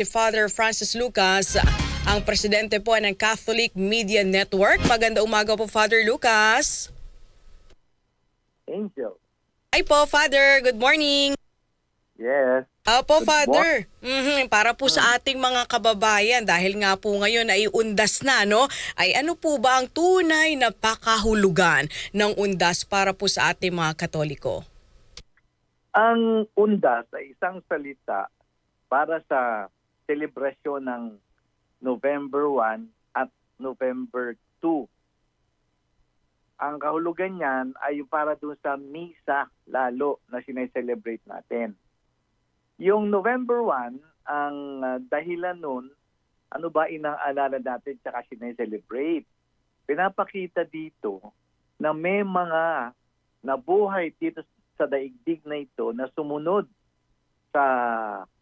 Si Father Francis Lucas, ang presidente po ng Catholic Media Network. Maganda umaga po, Father Lucas. Angel. Ay po, Father. Good morning. Yes. Opo, Good Father. Mhm, Para po sa ating mga kababayan, dahil nga po ngayon ay undas na, no? Ay ano po ba ang tunay na pakahulugan ng undas para po sa ating mga Katoliko? Ang undas ay isang salita para sa selebrasyon ng November 1 at November 2. Ang kahulugan niyan ay para doon sa misa lalo na sinay-celebrate natin. Yung November 1, ang uh, dahilan nun, ano ba inaalala natin tsaka sinay-celebrate? Pinapakita dito na may mga nabuhay dito sa daigdig na ito na sumunod sa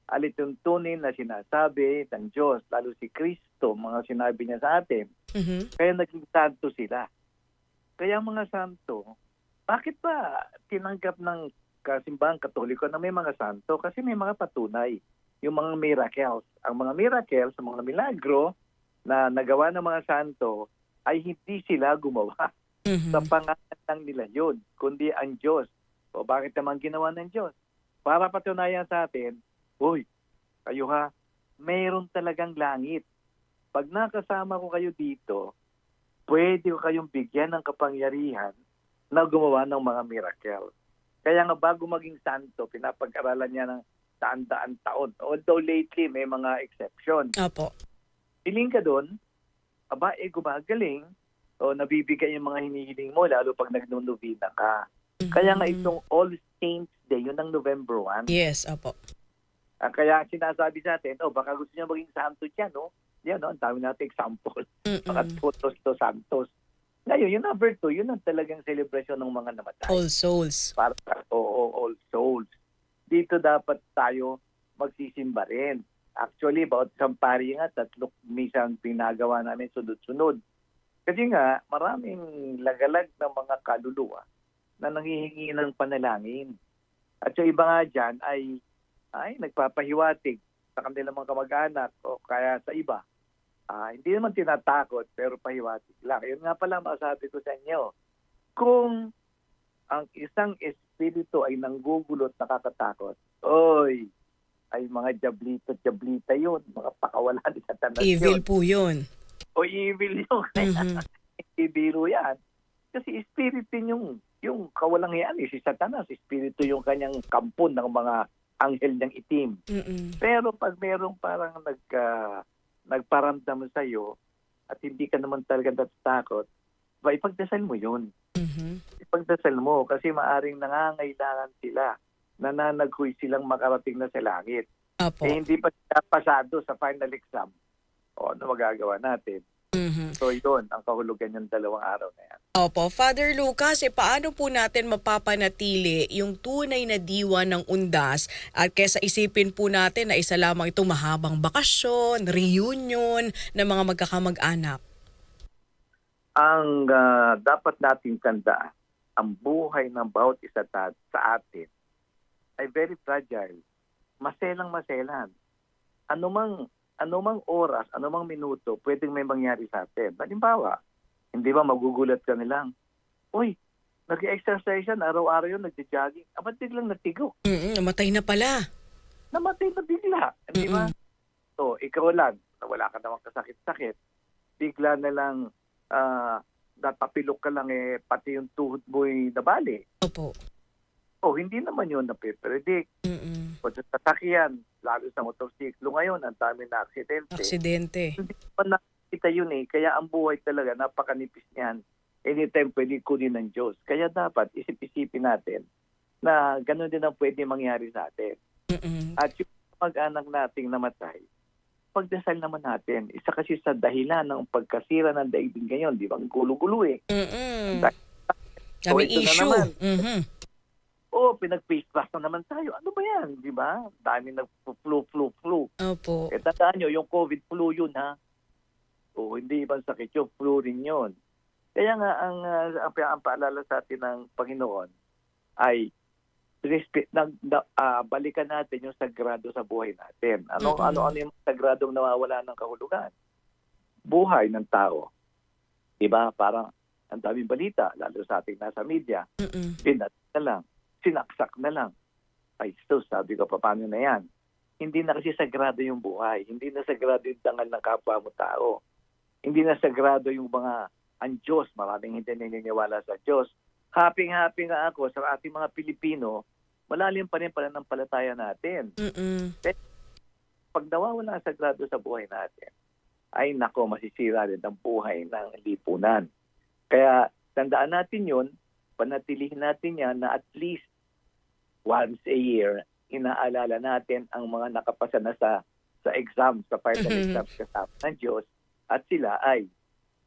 alituntunin na sinasabi ng Diyos, lalo si Kristo, mga sinabi niya sa atin, Mhm. kaya naging santo sila. Kaya mga santo, bakit ba tinanggap ng kasimbahan katoliko na may mga santo? Kasi may mga patunay, yung mga miracles. Ang mga miracles, ang mga milagro na nagawa ng mga santo ay hindi sila gumawa. Mhm. Sa pangalan lang nila yun, kundi ang Diyos. O bakit naman ginawa ng Diyos? Para patunayan sa atin, Uy, kayo ha, mayroon talagang langit. Pag nakasama ko kayo dito, pwede ko kayong bigyan ng kapangyarihan na gumawa ng mga miracle. Kaya nga bago maging santo, pinapag-aralan niya ng daan-daan taon. Although lately may mga exception. Opo. Hiling ka doon, aba, eh gumagaling, o nabibigay yung mga hinihiling mo, lalo pag nagnunovena ka. Kaya nga Mhm. itong All Saints Day, yun ang November 1. Yes, opo. Ah, kaya sinasabi sa atin, oh, baka gusto niya maging santo dyan, no? Yan, no? Ang dami natin example. Mga Mhm. totos to santos. Ngayon, yung number two, yun ang talagang celebration ng mga namatay. All souls. Para sa oo, all souls. Dito dapat tayo magsisimba rin. Actually, bawat isang pari nga, tatlo misang pinagawa namin sunod-sunod. Kasi nga, maraming lagalag ng mga kaluluwa na nanghihingi ng panalangin. At yung iba nga dyan ay, ay nagpapahiwatig sa kanilang mga kamag-anak o kaya sa iba. Ah, hindi naman tinatakot pero pahiwatig lang. Yun nga pala masabi ko sa inyo. Kung ang isang espiritu ay nanggugulot, nakakatakot, oy, ay mga jablito, jablita yun, mga pakawalan ni Satanas Evil yun. po yun. O evil yun. Mhm. hindi biro yan. Kasi espiritu yung, yung kawalang yan, eh, si Satanas, espiritu yung kanyang kampon ng mga anghel ng itim. Mhm. Pero pag merong parang nag, ah, nagparamdam sa iyo at hindi ka naman talaga natatakot, ba ipagdasal mo yun. Mhm. Ipagdasal mo kasi maaring nangangailangan sila nananaghoy silang makarating na sa langit. Opo. Eh hindi pa pasado sa final exam. O ano magagawa natin? Mhm. So yun, ang kahulugan yung dalawang araw na yan. Opo, Father Lucas, eh, paano po natin mapapanatili yung tunay na diwa ng undas at kesa isipin po natin na isa lamang itong mahabang bakasyon, reunion ng mga magkakamag-anak? Ang ah, dapat nating tandaan, ang buhay ng bawat isa ta- sa atin ay very fragile. Maselang maselan. Anumang anumang oras, anumang minuto, pwedeng may mangyari sa atin. Halimbawa, hindi ba magugulat ka nilang, Uy, nag-exercise yan, araw-araw yun, nagja-jogging. Abat biglang natigo. Mm, namatay na pala. Namatay na bigla. Di ba? So, ikaw lang, na wala ka namang kasakit-sakit, bigla na lang ah, natapilok ka lang eh, pati yung tuhod mo'y nabali. Opo. O, hindi naman yun napipredict. Mm-mm. O sa sasakyan, lalo sa motorsiklo ngayon, ang dami na aksidente. Aksidente. Hindi pa nakita yun eh. Kaya ang buhay talaga, napakanipis niyan. Anytime pwede kunin ng Diyos. Kaya dapat isip-isipin natin na gano'n din ang pwede mangyari sa atin. Mm-mm. At yung mag-anak nating namatay, pagdasal naman natin. Isa kasi sa dahilan ng pagkasira ng daigdig ngayon, di ba? Ang gulo-gulo eh. Mm-mm. So, Kami ito na issue. naman. Mhm. Oo, pinag-face mask na naman tayo. Ano ba yan, di ba? Dami nag-flu, flu, flu. Opo. Eh, tandaan nyo, yung COVID flu yun, ha? O, hindi ibang sakit yun, flu rin yun. Kaya nga, ang, uh, ang, ang paalala sa atin ng Panginoon ay respe- nag, na, ah, balikan natin yung sagrado sa buhay natin. Ano Mm-mm. ano ano yung sagradong nawawala ng kahulugan? Buhay ng tao. 'Di ba? Parang ang daming balita lalo sa ating nasa media. Binat na lang, sinaksak na lang. Ay, so sabi ko, paano na yan? Hindi na kasi sagrado yung buhay. Hindi na sagrado yung dangal ng kapwa mo tao. Hindi na sagrado yung mga ang Diyos. Maraming hindi naniniwala sa Diyos. Happy-happy nga ako sa ating mga Pilipino, malalim pa rin pala ng palataya natin. Mm-mm. Pag nawawala ang sagrado sa buhay natin, ay nako, masisira rin ang buhay ng lipunan. Kaya tandaan natin yun, panatilihin natin yan na at least once a year, inaalala natin ang mga nakapasa na sa sa exam, sa final Mhm. exam kasama ng Diyos at sila ay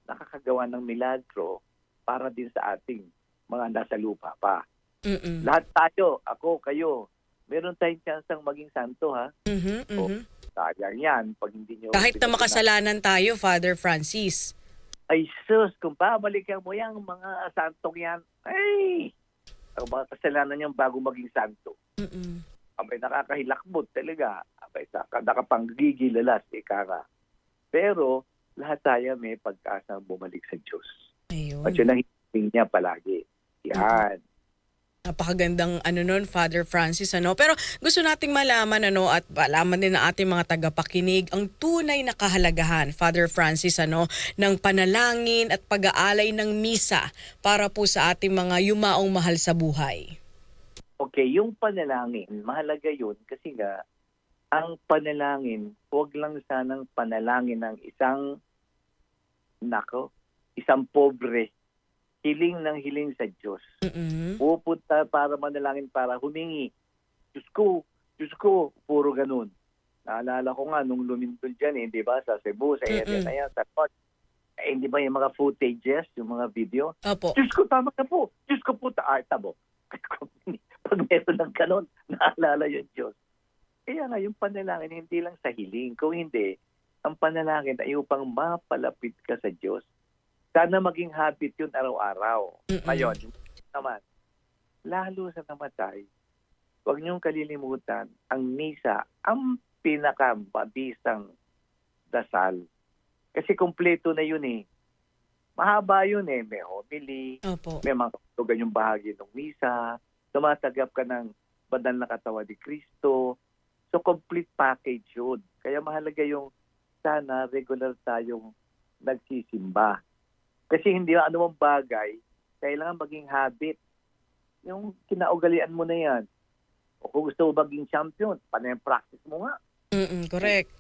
nakakagawa ng milagro para din sa ating mga nasa lupa pa. Mm-mm. Lahat tayo, ako, kayo, meron tayong chance maging santo ha. Mhm, mhm. Sayang yan pag hindi nyo... Kahit na makasalanan tayo, Father Francis. Ay sus, kung babalikan mo yan, mga santong yan, ay! Ang mga kasalanan niyan bago maging santo. Mm-mm. Abay, nakakahilakbot talaga. Abay, naka- nakapanggigilalas, ika nga. Pero, lahat tayo may pagkasang bumalik sa Diyos. Ayun. At yun ang hiling niya palagi. Yan. Napakagandang ano nun, Father Francis, ano. Pero gusto nating malaman, ano, at malaman din ng ating mga tagapakinig, ang tunay na kahalagahan, Father Francis, ano, ng panalangin at pag-aalay ng misa para po sa ating mga yumaong mahal sa buhay. Okay, yung panalangin, mahalaga yun kasi nga, ang panalangin, huwag lang sanang panalangin ng isang, nako, isang pobre, hiling ng hiling sa Diyos. Mm-mm. Pupunta para manalangin, para humingi. Diyos ko, Diyos ko, puro ganun. Naalala ko nga nung lumindol dyan, eh, di ba, sa Cebu, sa area Mm-mm. na yan, sa North. Eh, hindi ba yung mga footages, yung mga video? Opo. Diyos ko, tama na po. Diyos ko po, ta- ay, tabo. Pag meron ng kanon, naalala yung Diyos. Kaya nga, yung panalangin, hindi lang sa hiling. Kung hindi, ang panalangin ay upang mapalapit ka sa Diyos. Sana maging habit yun araw-araw. Ngayon, naman, lalo sa namatay, huwag niyong kalilimutan ang misa, ang pinakamabisang dasal. Kasi kompleto na yun eh. Mahaba yun eh. May homily, Opo. may mga katugan yung bahagi ng misa, tumatagap ka ng banal na katawan ni Kristo. So, complete package yun. Kaya mahalaga yung sana regular tayong nagsisimba. Kasi hindi anumang bagay, kailangan maging habit. Yung kinaugalian mo na yan. O kung gusto mo maging champion, panay practice mo nga. Mm-mm. Correct.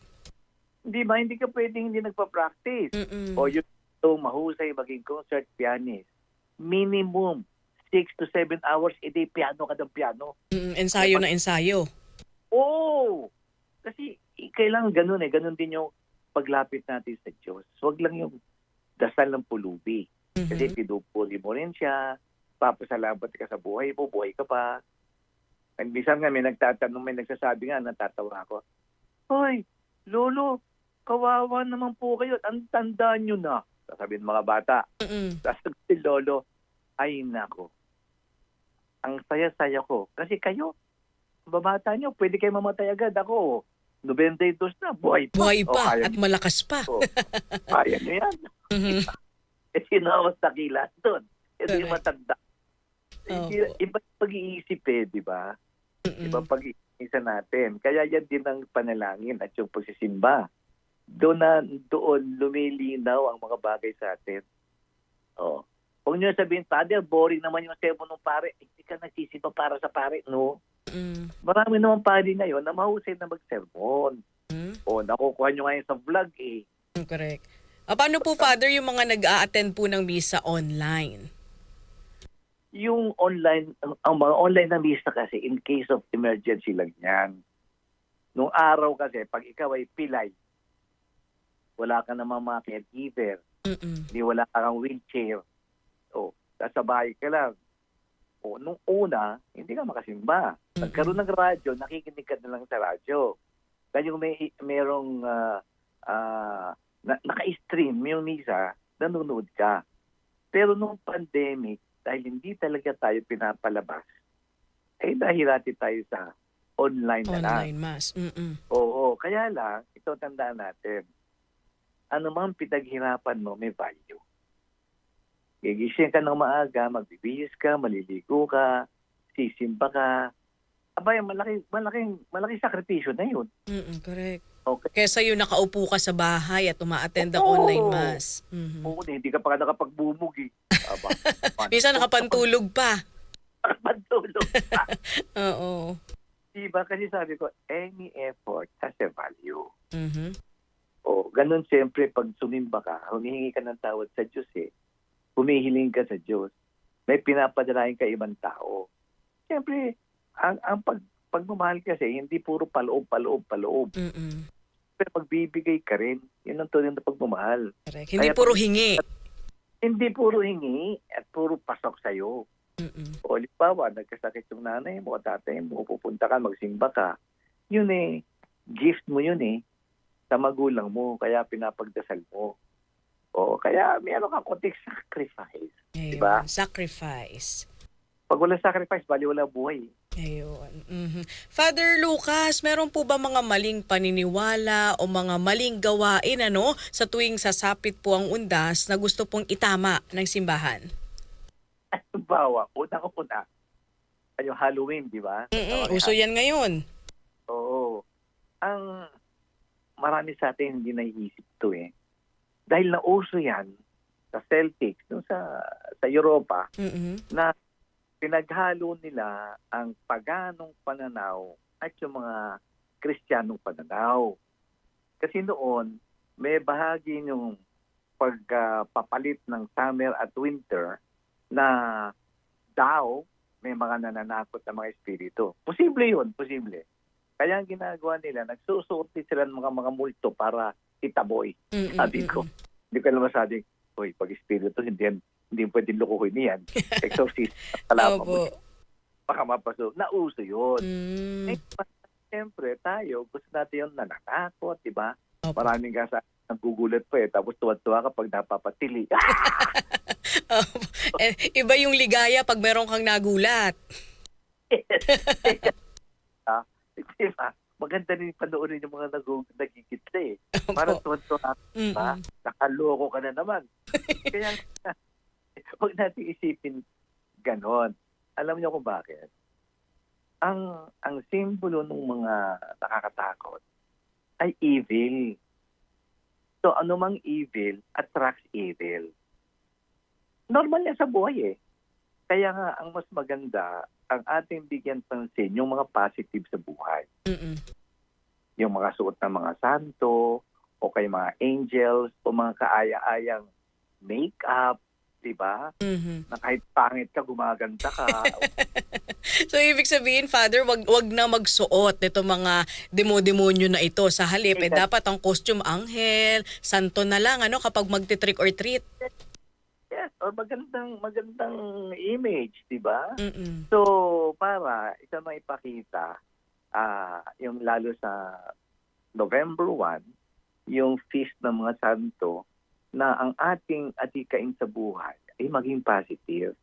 Hindi ba? Hindi ka pwedeng hindi nagpa-practice. Mm-mm. O yun, so mahusay maging concert pianist. Minimum 6 to 7 hours a day piano ka ng piano. Mm-mm. Ensayo na ensayo. Oh! Kasi eh, kailangan ganun eh. Ganun din yung paglapit natin sa Diyos. Huwag lang yung dasal ng pulubi. Kasi Mhm. pinupuri mo rin siya. Papasalamat ka sa buhay mo. Buhay ka pa. And minsan nga may nagtatanong, may nagsasabi nga, natatawa ako. Hoy, Lolo, kawawa naman po kayo. Ang tanda nyo na. Sasabihin ng mga bata. Tapos si Lolo, ay nako. Ang saya-saya ko. Kasi kayo, babata nyo, pwede kayo mamatay agad. Ako, 92 na, buhay pa. Buhay pa kaya, at malakas pa. o, kaya nyo yan. Mhm. Eh, sino ang takila doon? Yung Correct. matanda. Opo. Iba yung pag-iisip eh, di ba? Mm-mm. Iba pag-iisa natin. Kaya yan din ang panalangin at yung pagsisimba. Doon na doon lumilinaw ang mga bagay sa atin. Oh. Huwag nyo sabihin, Father, boring naman yung sermon ng pare. Eh, Hindi ka nagsisimba para sa pare. No. Mm-mm. Marami naman pare ngayon na mahusay na mag-sermon. Mm. O, nakukuha nyo ngayon sa vlog eh. Mm, Correct. Ah, paano po, Father, yung mga nag-a-attend po ng misa online? Yung online, ang, ang mga online na misa kasi, in case of emergency lang yan. Nung araw kasi, pag ikaw ay pilay, wala ka namang mga caregiver, Mm-mm. hindi wala kang wheelchair, o, nasa bahay ka lang. O, nung una, hindi ka makasimba. Nagkaroon ng radyo, nakikinig ka na lang sa radyo. Kaya yung may, merong ah, ah, na, naka-stream yung misa, nanonood ka. Pero nung pandemic, dahil hindi talaga tayo pinapalabas, eh dahilati tayo sa online na lang. Online mass. Mm-mm. Oo, kaya lang, ito tandaan natin. Ano man pinaghirapan mo, may value. Gigising ka ng maaga, magbibihis ka, maliligo ka, sisimba ka. Abay, malaki, malaking, malaking sakripisyo na yun. Mm-mm, correct. Okay. Kesa yung nakaupo ka sa bahay at umaattend ng online mass. Mhm. Oo, hindi ka pa nakapagbumog eh. Aba, Minsan nakapantulog pa. Nakapantulog pa. Oo. diba? Kasi sabi ko, any effort has a value. Mhm. O, ganun siyempre, pag sumimba ka, humihingi ka ng tawad sa Diyos eh. Humihiling ka sa Diyos. May pinapadalain ka ibang tao. Siyempre, ang, ang pag, pagmamahal kasi, hindi puro paloob, paloob, paloob. Mm-mm. Pero pagbibigay ka rin, yun ang tunay na pagmamahal. Correct. Hindi Kaya puro hingi. Hindi puro hingi at puro pasok sa'yo. Mm-mm. O, halimbawa, nagkasakit yung nanay mo, tatay mo, pupunta ka, magsimba ka. Yun eh, gift mo yun eh, sa magulang mo, kaya pinapagdasal mo. O, kaya meron kang konting sacrifice. Ayun. Diba? Sacrifice. Pag wala sacrifice, bali wala buhay. Ayun. Mhm. Father Lucas, meron po ba mga maling paniniwala o mga maling gawain ano sa tuwing sasapit po ang undas na gusto pong itama ng simbahan? Halimbawa, unang-una, yung Halloween, di ba? Tawag uso yan ngayon. Oo. Ang marami sa atin hindi naiisip to eh. Dahil nauso yan sa Celtics, no, sa, sa Europa, Mm-mm. na pinaghalo nila ang paganong pananaw at yung mga kristyanong pananaw. Kasi noon, may bahagi yung pagpapalit ng summer at winter na daw may mga nananakot na mga espiritu. Posible yun, posible. Kaya ang ginagawa nila, nagsusuot sila ng mga mga multo para itaboy. Sabi ko. Hindi ko naman sabi, Uy, pag espiritu, hindi yan, hindi pwedeng lukuhin niyan. Exorcist, kalaban mo, baka mapasok. Nauso yun. Mm, Eh, siyempre, tayo, gusto natin yung nananakot, di ba? Opo. Maraming kasa nagugulat pa eh. Tapos tuwa-tuwa kapag napapatili. Opo. Eh, iba yung ligaya pag meron kang nagulat. Ah, di ba? Maganda rin panoorin yung mga nag- nagigitla eh. Para Opo. tuwa-tuwa Mm-mm. ba? Nakaloko ka na naman. Kaya huwag natin isipin ganon. Alam niyo kung bakit? Ang ang simbolo ng mga nakakatakot ay evil. So anumang evil attracts evil. Normal yan sa buhay eh. Kaya nga ang mas maganda ang ating bigyan pansin yung mga positive sa buhay Mm-mm. yung mga suot ng mga santo o kay mga angels o mga kaaya-ayang make-up, di ba? Mhm. Na kahit pangit ka, gumaganda ka. So ibig sabihin, Father, wag wag na magsuot nito mga demo-demonyo na ito sa halip. Eh, dapat ang costume anghel, santo na lang ano kapag magti-trick or treat. Yes, or magandang magandang image, di ba? So, para isa maipakita, ah yung lalo sa November 1, yung feast ng mga santo, na ang ating atikain sa buhay ay maging positive.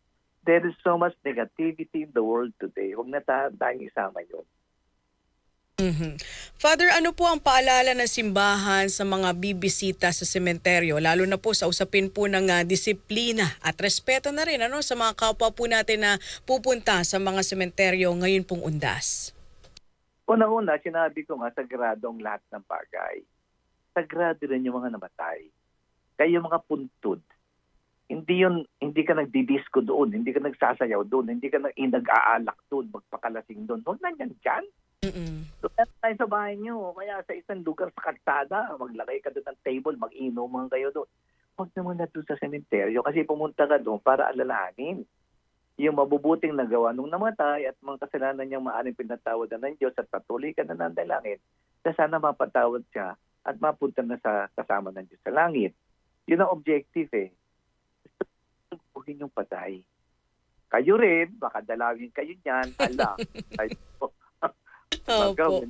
There is so much negativity in the world today. Huwag na ta- tayong isama yun. Mhm. Father, ano po ang paalala ng simbahan sa mga bibisita sa sementeryo, lalo na po sa usapin po ng ah, disiplina at respeto na rin ano, sa mga kapwa po natin na pupunta sa mga sementeryo ngayon pong undas? Una-una, sinabi ko nga, sagrado ang lahat ng bagay. Sagrado rin yung mga namatay. Kaya mga puntod, hindi yun, hindi ka nagdidisco doon, hindi ka nagsasayaw doon, hindi ka nag, nag-aalak doon, magpakalasing doon. Huwag na yan dyan. Mm-mm. Doon tayo sa bahay nyo. Kaya sa isang lugar sa kalsada, maglagay ka doon ng table, mag-inuman kayo doon. Huwag naman na doon sa sementeryo kasi pumunta ka doon para alalahanin yung mabubuting nagawa nung namatay at mga kasalanan niyang maaring pinatawad na ng Diyos at patuloy ka na nandalangin na sana mapatawad siya at mapunta na sa kasama ng Diyos sa langit. Yun ang objective eh. Huwagin yung patay. Kayo rin, baka dalawin kayo niyan. Ala, kayo, Opo.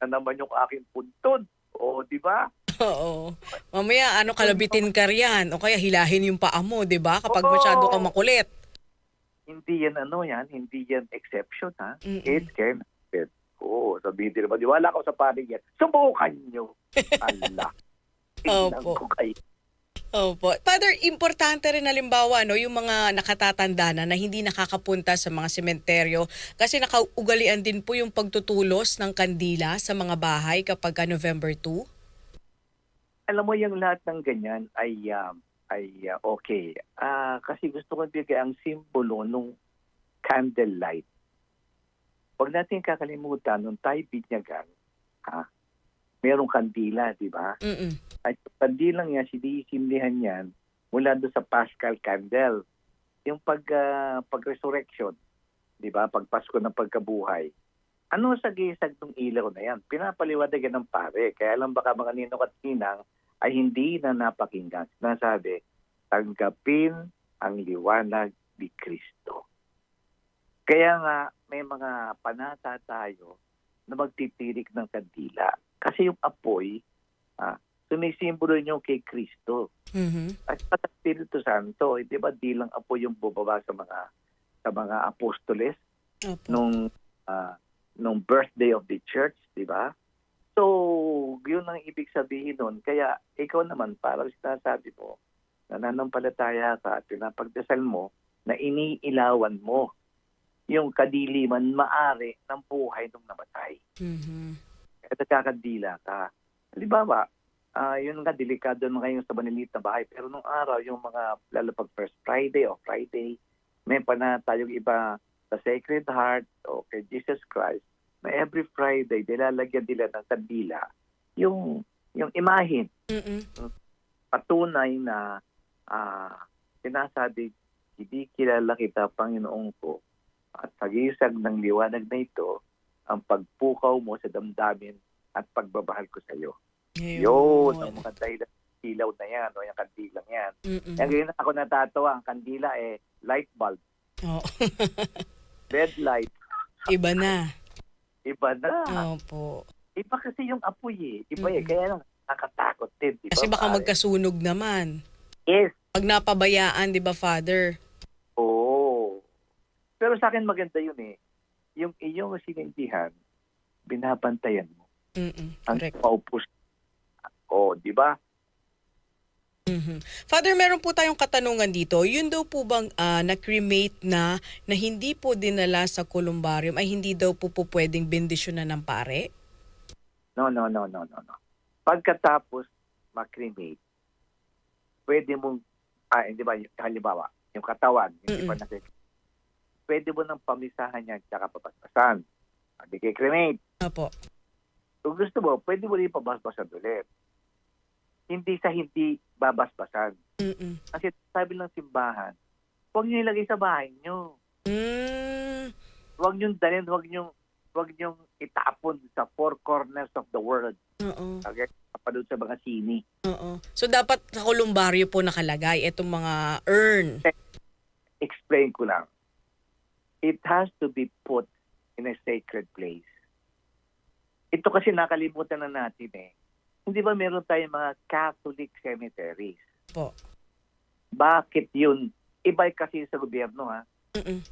Na naman yung aking puntod. O, di ba? Oo. Mamaya, ano, kalabitin ka riyan. O kaya hilahin yung paa mo, di ba? Kapag Oo. masyado kang makulit. Hindi yan ano yan, hindi yan exception ha. Mm-mm. It can happen. Oo, sabihin din naman, wala ko sa panig yan. Subukan nyo. Allah. Tingnan Opo. ko kayo. Opo. Father, importante rin halimbawa no, yung mga nakatatanda na na hindi nakakapunta sa mga sementeryo kasi nakaugalian din po yung pagtutulos ng kandila sa mga bahay kapag ka November 2. Alam mo, yung lahat ng ganyan ay um, ay uh, okay. Ah, kasi gusto ko bigay ang simbolo nung candlelight. Huwag natin kakalimutan, nung tayo binyagan, ha, merong kandila, di ba? Mm-mm. At yung kandilang yan, sinisimlihan yan mula doon sa Paschal Candle. Yung pag, ah, pag-resurrection, di ba? Pag Pasko ng pagkabuhay. Ano sa gisag ng ilaw na yan? Pinapaliwanag yan ng pare. Kaya lang baka mga ninong at ninang ay hindi na napakinggan. Nasabi, tanggapin ang liwanag ni Kristo. Kaya nga, may mga panata tayo na magtitirik ng kandila. Kasi yung apoy, ah, sumisimbolo nyo kay Kristo. Mhm. At sa Espiritu Santo, eh, di ba di lang apoy yung bubaba sa mga sa mga apostoles Opo. nung ah, nung birthday of the church, di ba? So, yun ang ibig sabihin nun. Kaya ikaw naman, parang sinasabi mo, nananampalataya ka at pinapagdasal mo na iniilawan mo yung kadiliman maari ng buhay ng namatay Mhm. At nagkakandila ka. Halimbawa, ah yun nga, delikado na ngayon sa manilit na bahay. Pero nung araw, yung mga, lalo pag first Friday o Friday, may pa na tayong iba sa Sacred Heart o kay Jesus Christ, na every Friday, nilalagyan nila ng kandila yung, yung imahin, Mm-mm. patunay na ah sinasabi, hindi kilala kita, Panginoon ko, at pagisag ng liwanag na ito, ang pagpukaw mo sa damdamin at pagbabahal ko sa iyo. Yun, ang mga dahilan ilaw na yan, o yung kandilang yan. Mm-mm. Kaya ngayon ako natatawa, ang kandila eh, light bulb, Oo. red light, Iba na. iba na. Opo. Iba kasi yung apoy eh. Iba eh. Mm-mm. Kaya lang, nakakatakot din. Di ba, Kasi baka pare? magkasunog naman. Yes. Pag napabayaan, di ba, Father? Oo. Pero sa akin maganda yun eh. Yung iyong sinindihan, binabantayan mo. Mm-mm. Ang paupos. O, di ba? Mhm. Father, meron po tayong katanungan dito. Yun daw po bang ah, na-cremate na na hindi po dinala sa columbarium ay hindi daw po po pwedeng bendisyonan ng pare? No, no, no, no, no, no. Pagkatapos makremate, pwede mong, ah, hindi ba, halimbawa, yung katawan, hindi pa Mm-mm. natin, pwede mo nang pamisahan yan tsaka papaspasan. Hindi kay cremate. Opo. Kung gusto mo, pwede mo rin pabasbasan ulit. Hindi sa hindi babasbasan. Mm-mm. Kasi sabi ng simbahan, huwag niyo ilagay sa bahay niyo. Mm. Huwag niyo dalhin, huwag niyo huwag niyo itapon sa four corners of the world. Oo. Okay? Kapanood sa mga sini. Oo. So dapat sa kolumbaryo po nakalagay itong mga urn. Explain ko lang. It has to be put in a sacred place. Ito kasi nakalimutan na natin eh. Hindi ba meron tayong mga Catholic cemeteries? Po. Bakit yun? Iba kasi sa gobyerno ha. Mm-mm.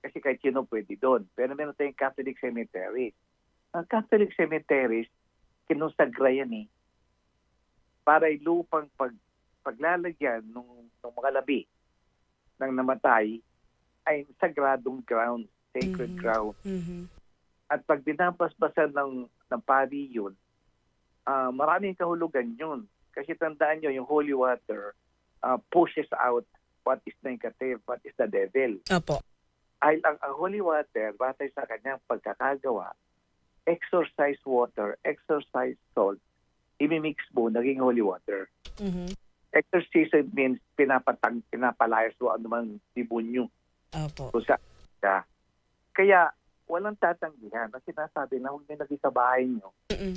Kasi kahit sino pwede doon. Pero meron tayong Catholic cemeteries. Ang Catholic cemeteries, kinusagra yan eh. Para lupang pag, paglalagyan ng, ng mga labi ng namatay ay sagradong ground, sacred Mhm. ground. Mhm. At pag binabasbasan ng, ng pari yun, ah, maraming kahulugan yun. Kasi tandaan nyo, yung holy water ah, pushes out what is negative, what is the devil Opo. ay ang, ang holy water, batay sa kanyang pagkakagawa, exorcise water, exorcise salt, imimix mo, naging holy water. Mhm. Exorcism means pinapatang, pinapalayas mo anumang demonyo Opo. kung sa ka. Kaya, walang tatanggihan na sinasabi na huwag niyo lagi sa bahay niyo. Mm-mm.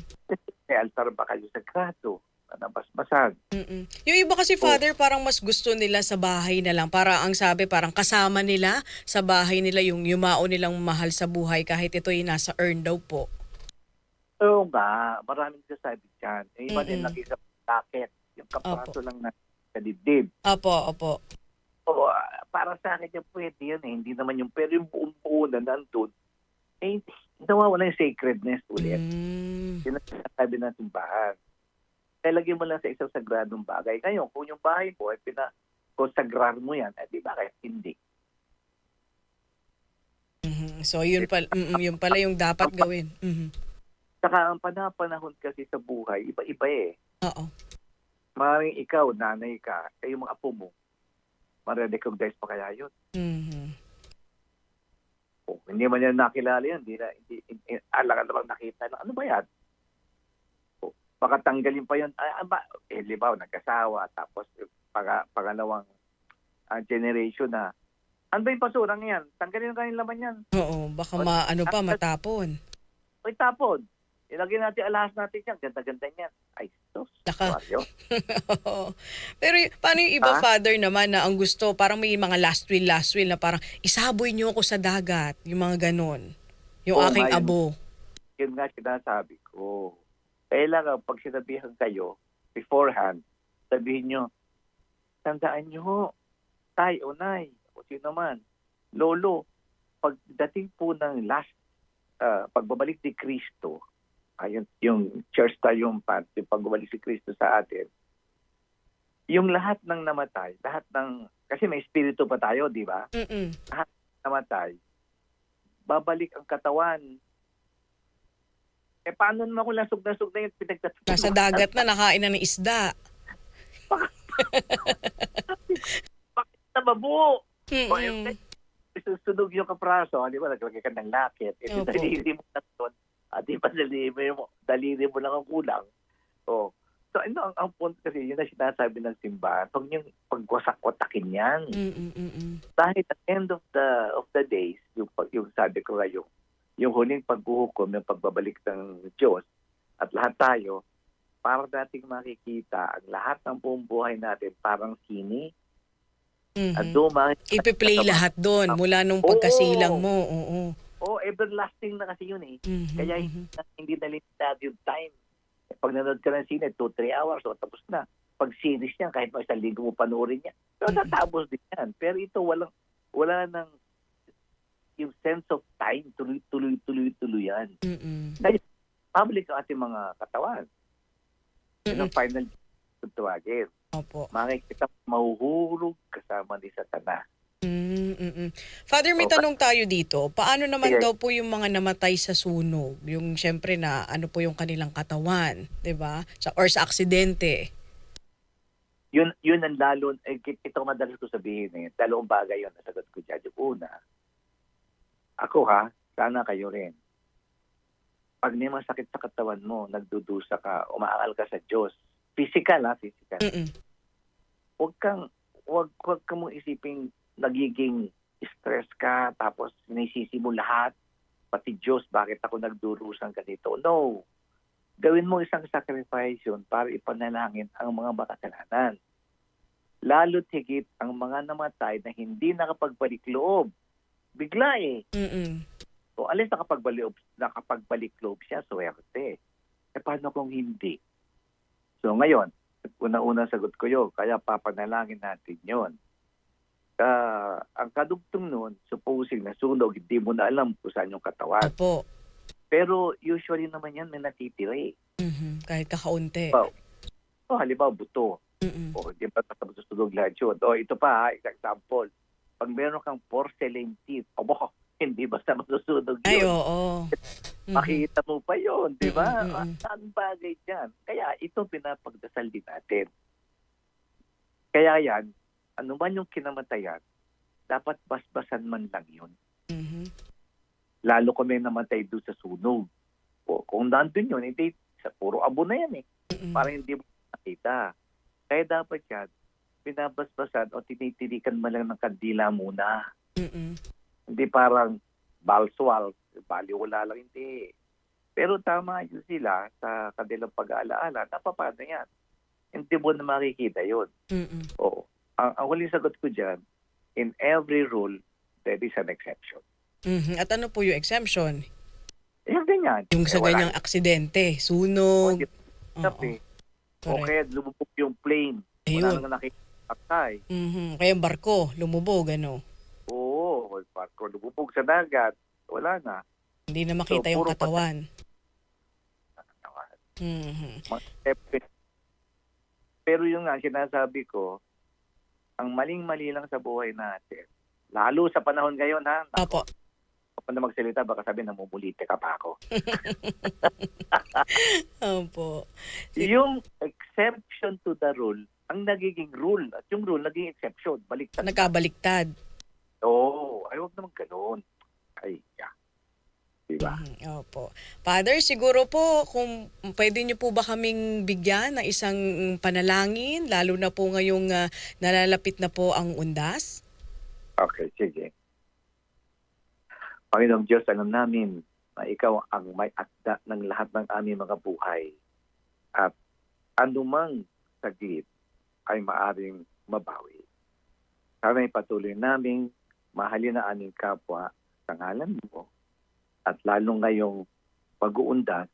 May altar ba kayo sa grado? Nabasbasan. Mm-mm. Yung iba kasi father parang mas gusto nila sa bahay na lang. Para ang sabi parang kasama nila sa bahay nila yung yumao nilang mahal sa buhay kahit ito ay nasa urn daw po. Oo nga, maraming sasabi dyan. Yung iba din lagi sa packet. Yung kapraso lang na sa dibdib. Opo, opo. Oo, ah, para sa akin yan pwede yan eh. Hindi naman yung, pero yung buong buo na nandun, eh, nawawala yung sacredness ulit. Mm. Yun ang sinasabi ng simbahan. Kaya lagyan mo lang sa isang sagradong bagay. Ngayon, kung yung bahay mo ay pinakonsagrar mo yan, eh, di ba kahit hindi? Mhm. So yun pala, yun pala yung dapat gawin. Mhm. Saka ang panapanahon kasi sa buhay, iba-iba eh. Oo. Maraming ikaw, nanay ka, eh yung mga apo mo, marirecognize pa kaya yun. Mhm. Oh, hindi man yan nakilala yan, hindi na, hindi, hindi, alang namang nakita na, ano ba yan? Oh, baka tanggalin pa yun, ay, ah, ba, eh, di ba, nagkasawa, tapos eh, pang, pangalawang ah, generation na, ano ba yung pasurang yan? Tanggalin ang kanilang laman yan. Oo, baka ma, ano pa, matapon. O tapon. Ilagay natin alahas natin yan. Ganda-ganda niyan. Ay, sus. Naka. Pero paano yung iba Ha? father naman na ang gusto, parang may mga last will, last will na parang isaboy niyo ako sa dagat, yung mga ganon. Yung Oo, aking nga, abo. Yun nga sinasabi ko. Kailangan pag sinabihan kayo beforehand, sabihin nyo, tandaan nyo tay o nay, o sino man, lolo, pagdating po ng last, ah, pagbabalik ni Kristo, ayun, yung church tayo yung part, yung pagbabalik si Kristo sa atin, yung lahat ng namatay, lahat ng, kasi may espiritu pa tayo, di ba? Mm-mm. namatay, babalik ang katawan. Eh, paano naman kung lasog na yung pinagtatuloy? Nasa dagat na, nakain na ng isda. Bakit na mabuo? Mm-mm. Susunog yung kapraso, di ba? Naglagay ka ng lakit. Eh, daliri mo na. At di ba daliri mo, daliri mo lang ang kulang. Oh. So, ano ang, ang point kasi, yun na sinasabi ng simbahan, huwag niyong pagwasak-watakin yan. Mm-mm-mm. dahil at end of the of the days, yung, pag- yung sabi ko nga yung, yung huling paghuhukom, yung pagbabalik ng Diyos, at lahat tayo, para dating makikita ang lahat ng buong buhay natin parang sini Mhm. at doon Ipi-play lahat doon mula nung pagkasilang mo. Oo. Oh everlasting na kasi yun eh. Mhm, kaya hindi, na- hindi na limitado yung time. Pag nanood ka ng sine 2-3 hours o tapos na. Pag series niyan kahit mga isang linggo mo panoorin yan pero Mhm. natapos din yan. Pero ito walang wala nang yung sense of time tuloy tuloy tuloy tuloy yan. Mm-mm. public ang ating mga katawan. Yun Mm-mm. ang final kung tawagin. Opo. makikita mahuhulog kasama ni Satanas Mm-mm. Father, may Okay. tanong tayo dito. Paano naman Sige. daw po yung mga namatay sa sunog? Yung syempre na ano po yung kanilang katawan, 'di ba? Sa or sa aksidente. yun yun ang lalo eh, ito madalas ko sabihin eh dalawang bagay yun nasagot ko yung una ako ha sana kayo rin pag may masakit sa katawan mo nagdudusa ka umaangal ka sa Diyos physical ha physical Mm-mm. huwag kang huwag huwag ka mong isiping nagiging stress ka tapos sinisisi mo lahat. Pati Diyos bakit ako nagdurusan ganito? No. Gawin mo isang sacrifice yun para ipanalangin ang mga makasalanan. Lalo't higit ang mga namatay na hindi nakapagbalik loob. Bigla eh. Mm-mm. so alis nakapagbalik nakapagbalik loob siya swerte. Eh paano kung hindi? So ngayon una-una sagot ko yun kaya papanalangin natin yon Ah, ang kadugtong nun, supposing nasunog, hindi mo na alam kung saan yung katawan. Opo. Pero usually naman yan may natitira eh. Mhm. Kahit kakaunti. Wow. O halimbawa buto. Mm-mm. O di ba tapos sunog lahat yun. O ito pa ha, isang example. Pag meron kang porcelain teeth, abo, hindi basta masusunog Ay, yun. oo. Mhm. Makita mo pa yun, di ba? Mm, mm, mm. Saan bagay dyan? Kaya ito pinapagdasal din natin. Kaya yan, ano man yung kinamatayan, dapat basbasan man lang yun. Mhm. Lalo kung may namatay doon sa sunog. O, kung nandun yun, hindi, sa puro abo na yan eh. Mm-mm. Para hindi mo nakita. Kaya dapat yan, pinabasbasan o tinitirikan mo lang ng kandila muna. Mm-mm. Hindi parang balswal, baliwala lang, hindi. Pero tama yun sila sa kanilang pag-aalaala, napapano yan. Hindi mo na makikita yun. Mm-mm. Oo. Ang, ang huling sagot ko dyan, in every rule, there is an exception. Mhm. At ano po yung exemption? Yan ganyan. Yung sa Eh, wala ganyang aksidente, sunog. Sabi, o Correct. kaya lumubog yung plane. Wala Ayun. nang nakita patay. Mhm. Kaya yung barko, lumubog, ano. Oo, barko lumubog sa dagat. Wala na. Hindi na makita So, yung katawan. Mhm. Mga- Pero yung nga, sinasabi ko, ang maling-mali lang sa buhay natin, lalo sa panahon ngayon ha, Opo. Ako na magsalita, baka sabi namumulite ka pa ako. Opo. Yung exception to the rule, ang nagiging rule, at yung rule naging exception, baliktad. Nagkabaliktad. Oo, ay huwag naman ganoon. Ay, yeah. Diba? Mhm, Opo. Father, siguro po kung pwede niyo po ba kaming bigyan ng isang panalangin, lalo na po ngayong ah, nalalapit na po ang undas? Okay, sige. Panginoong Diyos, alam namin na ikaw ang may akda ng lahat ng aming mga buhay. At anumang saglit ay maaring mabawi. Sana patuloy namin mahalin ang aming kapwa sa ngalan mo. At lalo ngayong pag-uundas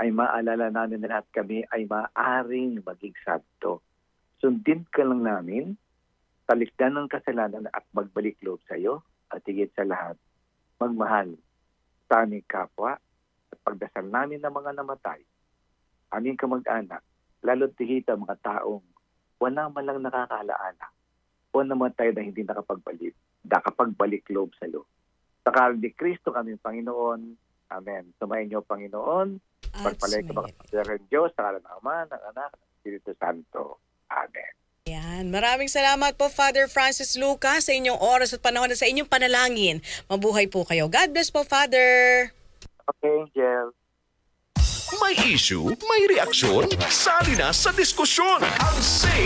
ay maalala namin na lahat kami ay maaring maging santo. Sundin ka lang namin talikdan ng kasalanan at magbalik loob sa iyo at higit sa lahat, magmahal sa aming kapwa at pagdasal namin ng mga namatay, aming kamag-anak, lalo't tihita mga taong wala man lang nakakaalaala o namatay na hindi nakapagbalik, nakapagbalik loob sa iyo. Sa karal ni Kristo kami Panginoon. Amen. Sumayin niyo, Panginoon. Pagpalay ka mga ng Diyos, sa ng Ama, ng Anak, ng Espiritu Santo. Amen. Yan. Maraming salamat po, Father Francis Lucas, sa inyong oras at panahon at sa inyong panalangin. Mabuhay po kayo. God bless po, Father. Okay, Angel. May issue, may reaksyon, sali na sa diskusyon. Ang say